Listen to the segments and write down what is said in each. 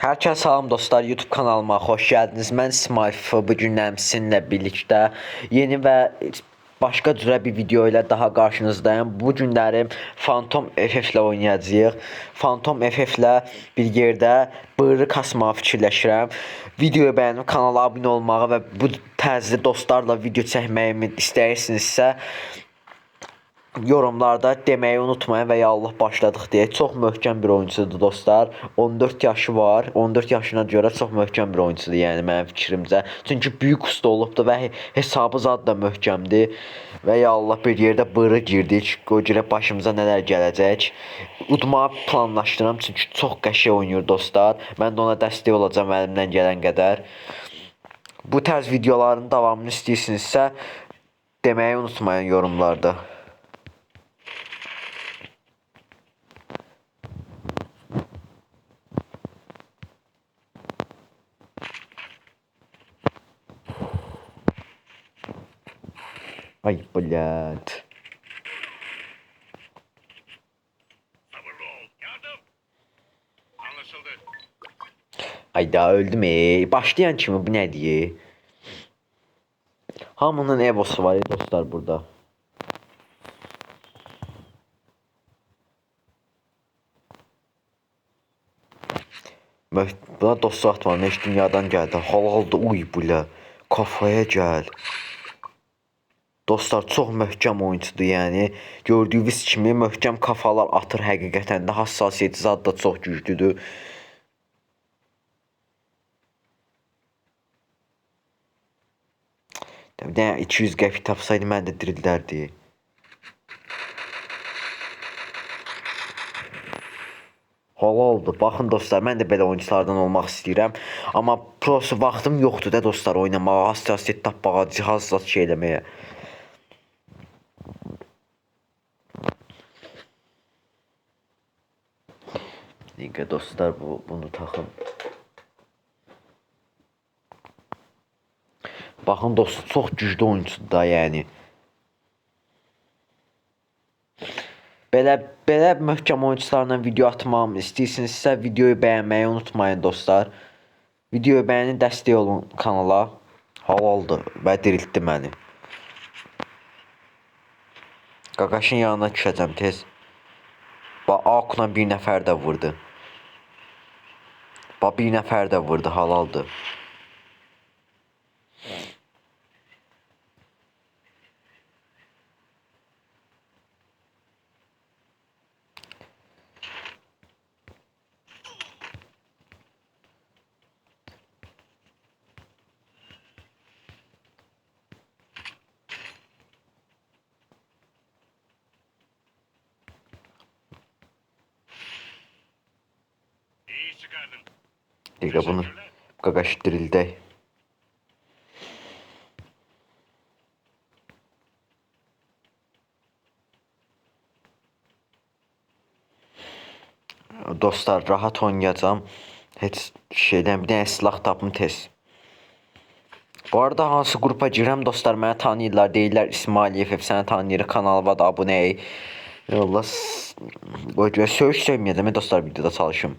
Herkese salam dostlar YouTube kanalıma hoş geldiniz. Mən F. Bu günlər sizinlə birlikdə yeni və başqa cürə bir video ilə daha qarşınızdayım. Bu günləri Phantom FF ilə oynayacağıq. Phantom FF ilə bir yerdə bığırı kasmağı fikirləşirəm. Videoyu bəyənib kanala abunə olmağı və bu tərzdə dostlarla video çəkməyimi istəyirsinizsə yorumlarda deməyi unutmayın və ya Allah başladıq deyə. Çox möhkəm bir oyunçudur dostlar. 14 yaşı var. 14 yaşına görə çox möhkəm bir oyunçudur, yəni mənim fikrimcə. Çünki böyük usta olubdu və he- hesabı zad da möhkəmdir. Və ya Allah bir yerdə bırı girdik. Qoy görək başımıza nələr gələcək. Udmağı planlaşdıram çünki çox qəşəng oynayır dostlar. Mən də ona dəstək olacağam əlimdən gələn qədər. Bu tərz videoların davamını istəyirsinizsə deməyi unutmayın yorumlarda. Ay блядь. Sabırlı ol. Yardım. Anlaşıldı. Ay daha öldüm ey. Başlayan kimi bu ne diye. Hamının evosu var ya dostlar burada. Möh- Buna dostlar atma. Neş dünyadan geldi. Halaldı uy bula. Kafaya gel. Dostlar çox möhkəm oyunçudur, yəni gördüyünüz kimi möhkəm kafalar atır həqiqətən də hassasiyyəti zad da çox güclüdür. Dənə 200 qəpik tapsaydı mən də dirildərdi. Halaldır. Baxın dostlar, mən də belə oyunculardan olmaq istəyirəm. Amma prosu vaxtım yoxdur da dostlar oynamağa, hassasiyyət tapmağa, cihaz zat şey eləməyə. Digə dostlar bu bunu taxın. Baxın dost çox güclü oyunçudur da yəni. Belə belə möhkəm oyunçularla video atmamı istəyirsinizsə videoyu bəyənməyi unutmayın dostlar. Videoyu bəyənin dəstək olun kanala. Halaldır və diriltdi məni. Qaqaşın yanına düşəcəm tez. Bax Akuna bir nəfər də vurdu. Bax bir nəfər də vurdu, halaldır. Digə bunu. Qaqaş dirildək. Dostlar rahat oynayacağam. Heç şeydən bir dənə silah tapım tez. Bu arada hansı qrupa girəm dostlar məni tanıyırlar, deyirlər İsmailiyev səni tanıyır, kanalıma da abunə ol. Yolla qoy görə söyüş söyməyəcəm dostlar videoda çalışım.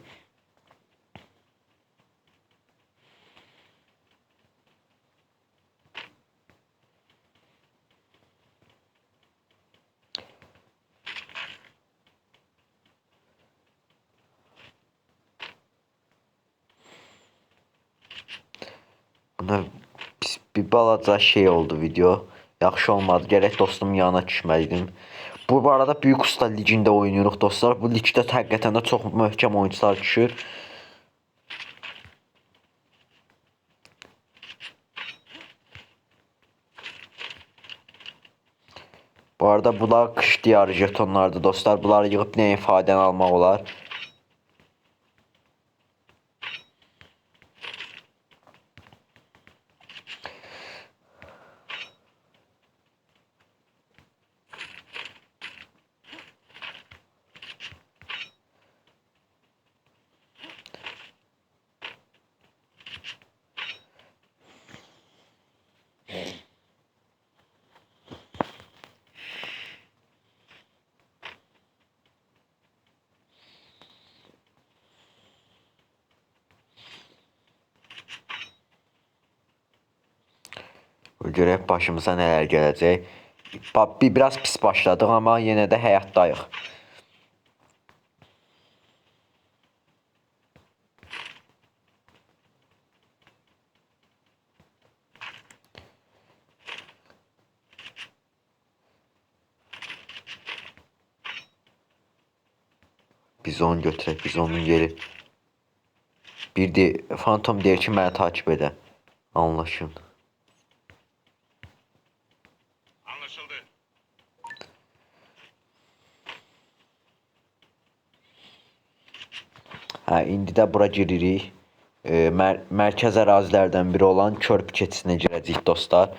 Buna pis bir balaca şey oldu video. Yaxşı olmadı. Gərək dostumun yanına düşməliydim. Bu arada Böyük Usta ligində oynayırıq dostlar. Bu ligdə həqiqətən də çox möhkəm oyunçular düşür. Bu arada bunlar qış diyarı jetonlardır dostlar. Bunları yığıb nə ifadəni almaq olar. Görək başımıza nələr gələcək. Bir biraz pis başladıq amma yenə də həyatdayıq. Biz onu götürək, biz onun yeri. Bir de Phantom deyir ki, məni takip edə. Anlaşın. Hə, indi də bura giririk. E, mər mərkəz ərazilərdən biri olan körpü keçisinə girəcəyik dostlar.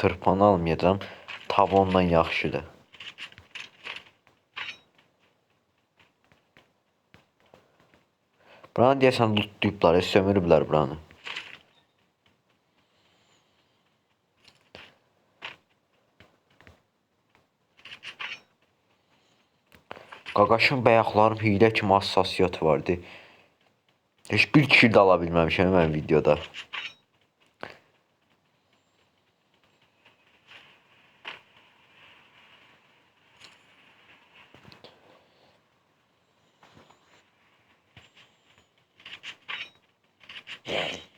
Tırpanı almayacağam. Tavondan yaxşıdır. Buranı deyəsən lootlayıblar, sömürüblər buranı. Qaqaşın bayaqlarım hiylə kimi hassasiyyəti vardı. Heç bir kill də ala mən videoda. Yeah.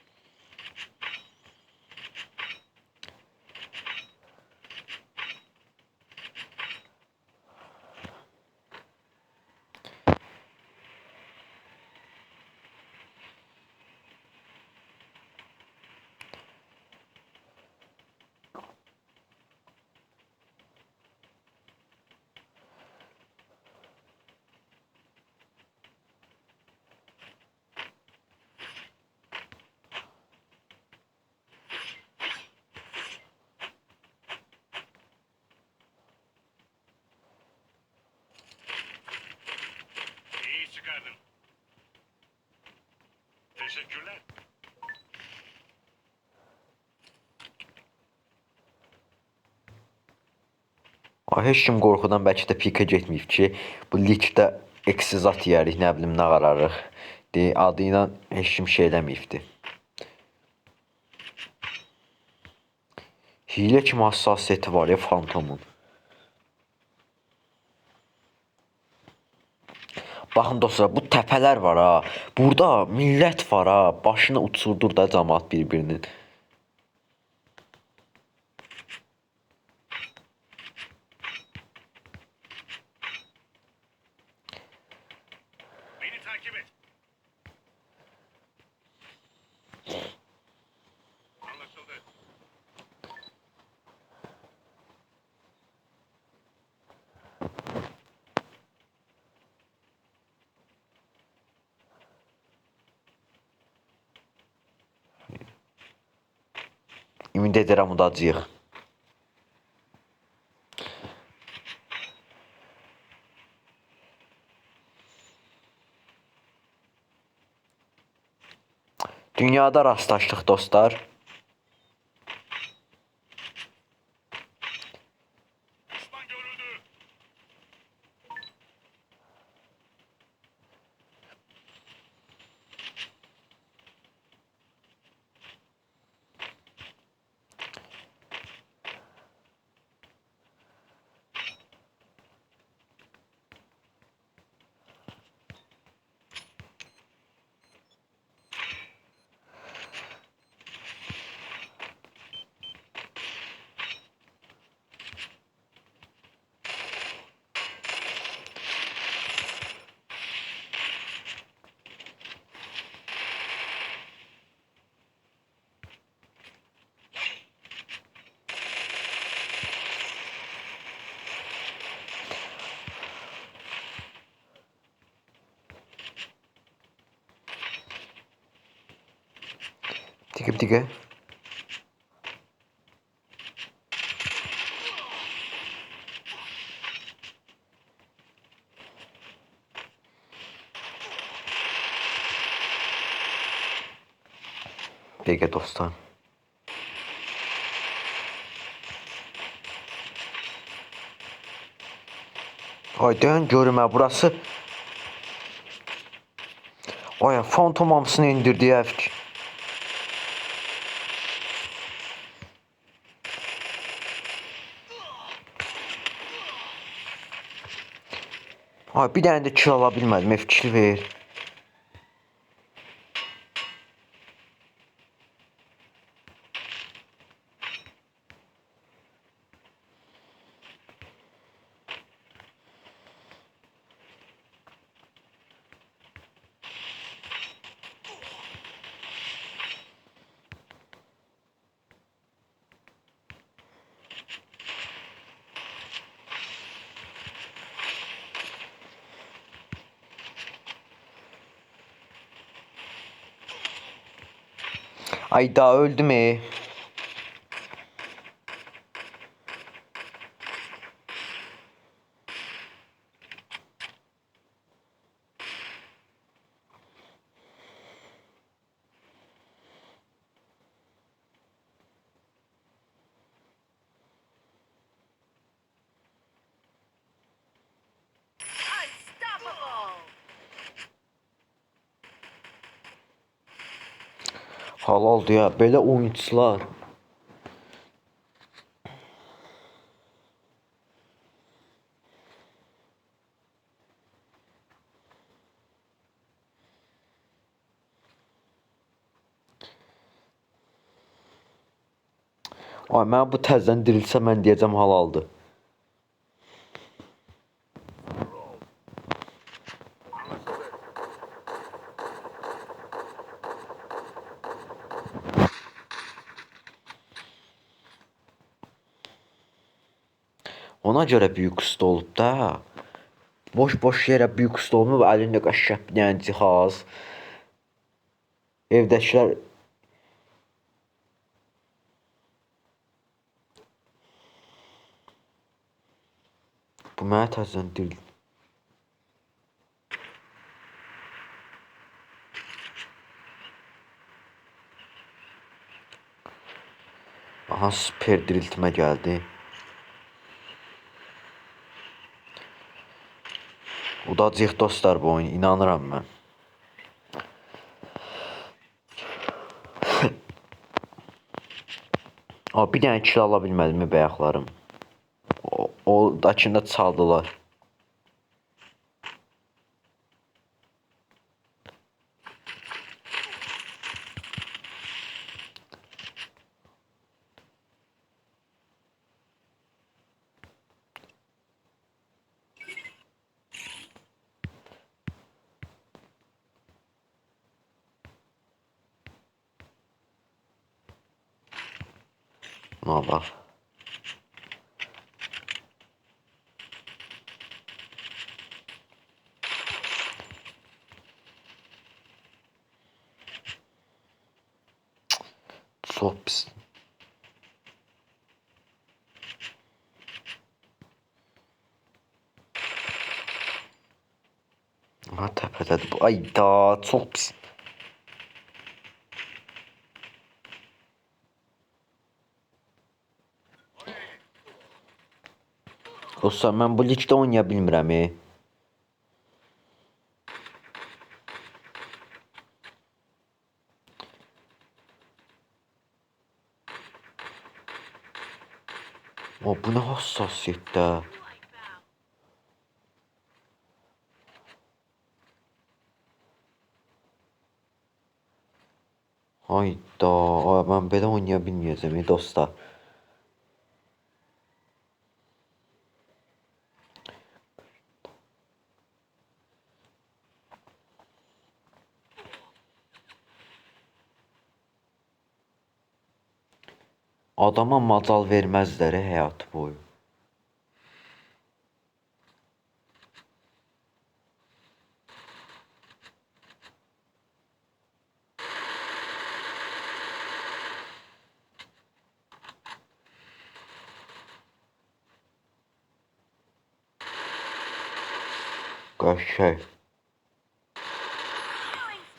Teşekkürler. Heç kim qorxudan bəlkə də pika getməyib ki, bu likdə eksi zat yeyərik, nə bilim nə qararıq. De, adı ilə heç kim şey eləməyibdi. Hiylə kimi hassasiyyəti var ya Phantomun. Baxın dostlar, bu təpələr var ha. Burada millət var ha. Başını uçurdur da cəmaət bir-birinin. Ümid edirəm udacağıq. Dünyada rastlaşdıq dostlar. Tiki tiki. Peki dostum. Hayden görme burası. Ay fantomamsını indirdi ya fikir. Ay bir dənə də kill ala bilmədim, fikir ver. Ay daha öldüm e. Halaldır ya, belə oyunçular. Ay mən bu təzədən dirilsə mən deyəcəm halaldır. Ona görə böyük usta olub da. Boş-boş yerə böyük usta olmur, əlində qəşəng bir cihaz. Evdəkilər Bu mənə dil. Aha super diriltmə gəldi. Udacağıq dostlar bu oyun, inanıram mən. Aa, bir dənə kill ala bilmədim bəyəxlarım. O, o dakında çaldılar. Bak. Çox pis. Ha təpədədir bu. Ay da, çox pis. Dostlar mən bu ligdə oynaya bilmirəm. E. O bu nə hassasiyyətdə? Hayda, ay mən belə oynaya bilməyəcəm e, dostlar. Adama macal verməzlər e, həyat boyu.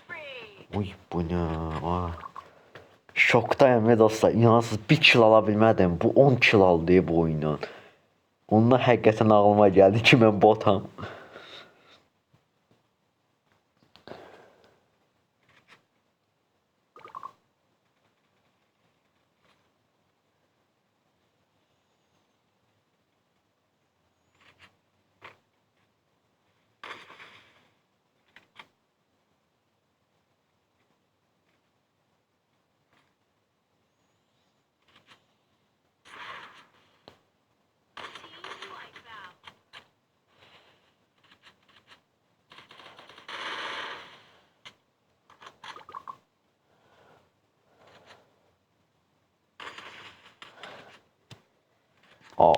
Spree! Uy bu nə? Aa. Şokdayım e dostlar. İnanırsınız bir kill ala bilmədim. Bu 10 kill aldı bu oyundan. Ondan həqiqətən ağlıma gəldi ki, mən botam.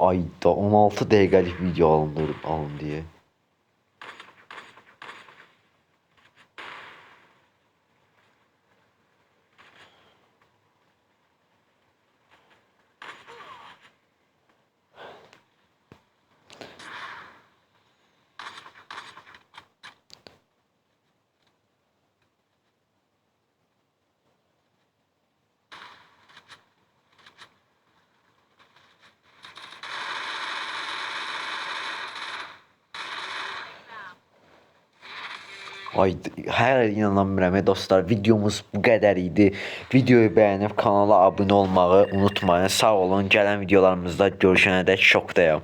Ayda 16 dəqiqəlik video alınır, alın deyə. Ay hər inanamıram dostlar. Videomuz bu qədər idi. Videoyu bəyənib kanala abunə olmağı unutmayın. Sağ olun. Gələn videolarımızda görüşənədək şokdayam.